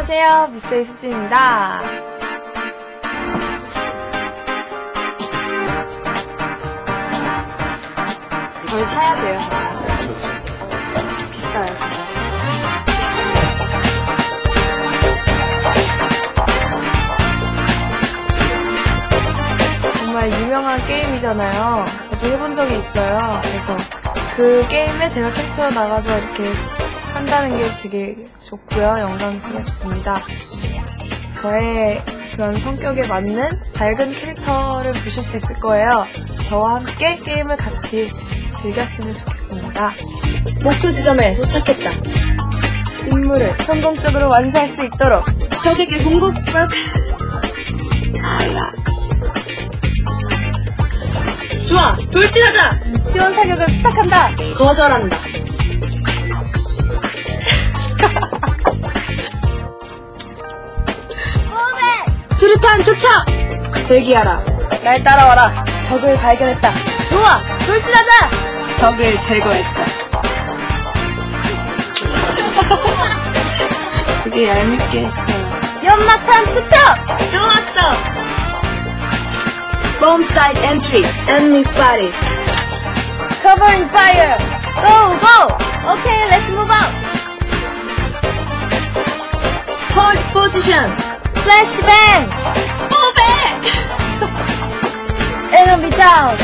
안녕하세요. 미스의 수지입니다. 저희 사야 돼요. 비싸요, 진짜. 정말 유명한 게임이잖아요. 저도 해본 적이 있어요. 그래서 그 게임에 제가 캐릭터로 나가서 이렇게 한다는 게 되게 좋고요. 영광스럽습니다. 저의 그런 성격에 맞는 밝은 캐릭터를 보실 수 있을 거예요. 저와 함께 게임을 같이 즐겼으면 좋겠습니다. 목표 지점에 도착했다. 임무를 성공적으로 완수할 수 있도록 적에게 알라. 좋아, 돌진하자. 지원 사격을 부탁한다. 거절한다. 수류탄 투척. 대기하라. 날 따라와라. 적을 발견했다. 좋아, 돌진하자. 적을 제거했다. 되게 얄밉게 했어요. 연막탄 투척. 좋았어. Bomb site entry. Enemy spotted. Covering fire. Go, go. Okay, let's move out. Hold position. Move back. Enemy down.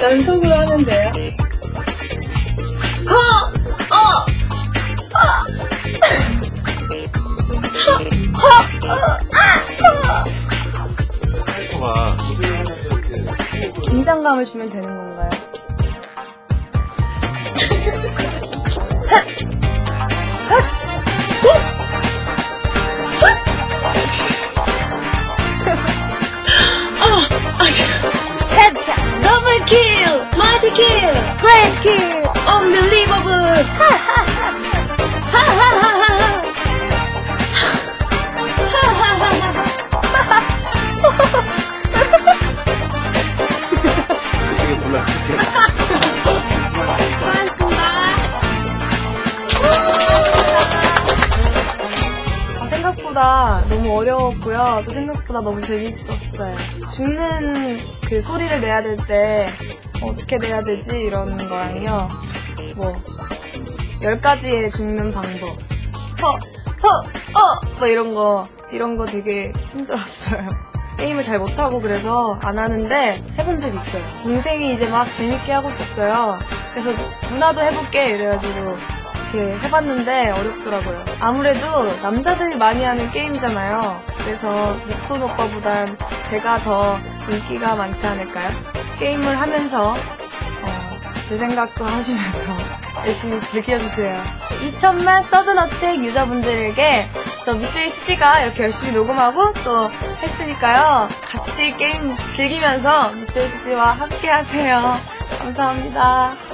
연속으로 하면 돼요. 허, 어, 조준을 하면서 이렇게 긴장감을 주면 되는 건가요? Great kill. unbelievable. 아, 생각보다 너무 어려웠고요. 또 생각보다 너무 재밌었어요. 죽는 그 소리를 내야 될 때 어떻게 내야 되지 이런 거랑요. 뭐, 열 가지의 죽는 방법. 허, 허, 어! 뭐 이런 거, 이런 거 되게 힘들었어요. 게임을 잘 못하고 그래서 안 하는데 해본 적 있어요. 동생이 이제 막 재밌게 하고 있었어요. 그래서 누나도 해볼게 이래가지고 이렇게 해봤는데 어렵더라고요. 아무래도 남자들이 많이 하는 게임이잖아요. 그래서 니콘 오빠보단 제가 더 인기가 많지 않을까요? 게임을 하면서 어, 제 생각도 하시면서 열심히 즐겨주세요. 2천만 서든어택 유저분들에게 저 미스의 CG가 이렇게 열심히 녹음하고 또 했으니까요. 같이 게임 즐기면서 미스의 CG와 함께 하세요. 감사합니다.